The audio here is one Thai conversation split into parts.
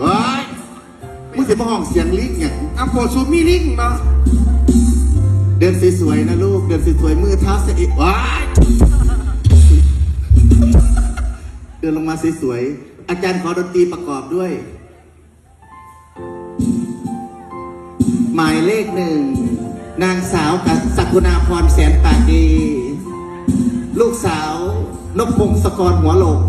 เฮ้ยมึงจะมาห้องเสียงลิงอย่างอะโอชูมีลิงเนาะเดินสวยๆนะลูก เดินสวยๆมือเท้าสะอิดว้ายเดินลงมาสวยๆ อาจารย์ขอดนตรีประกอบด้วย หมายเลขหนึ่ง นางสาวสักุณาพรแสนปากดี ลูกสาวนกพงศกรหัวหลก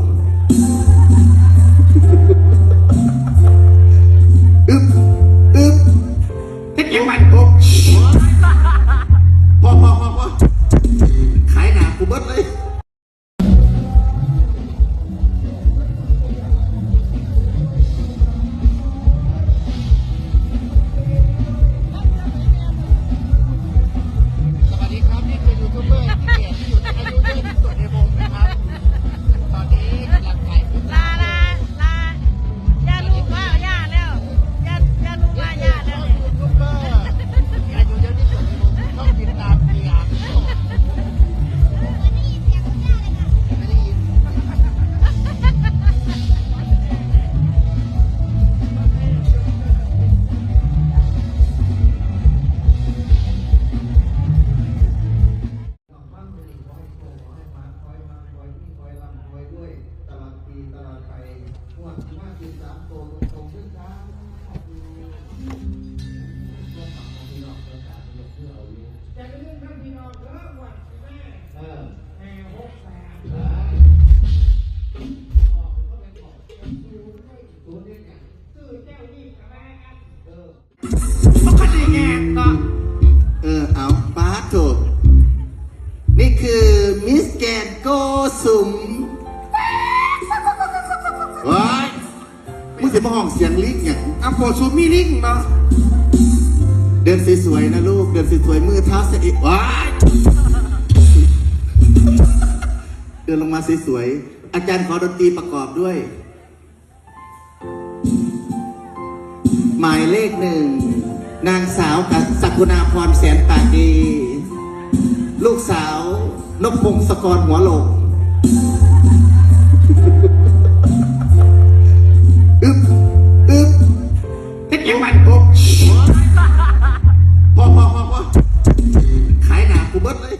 ม่หกแสนซื้อเจ้านี่กับแม่กันก็ได้แง่เนาะเออเอาป้าโถนี่คือมิสแกนโกสุม มึงจะมาห้องเสียงลิงอย่างอะโปรซูมิลิงเนาะเดินสวยๆนะลูก เดินสวยๆมือเท้าสะอิดว้ายเดินลงมาสวยๆอาจารย์ขอดนตรีประกอบด้วย หมายเลขหนึ่ง นางสาวกัสักุณาพรแสนปากดี ลูกสาวนพพงศกรหัวโหลก ลบพ่อพ่อพ่อพ่อขายหนากูเบิดเลย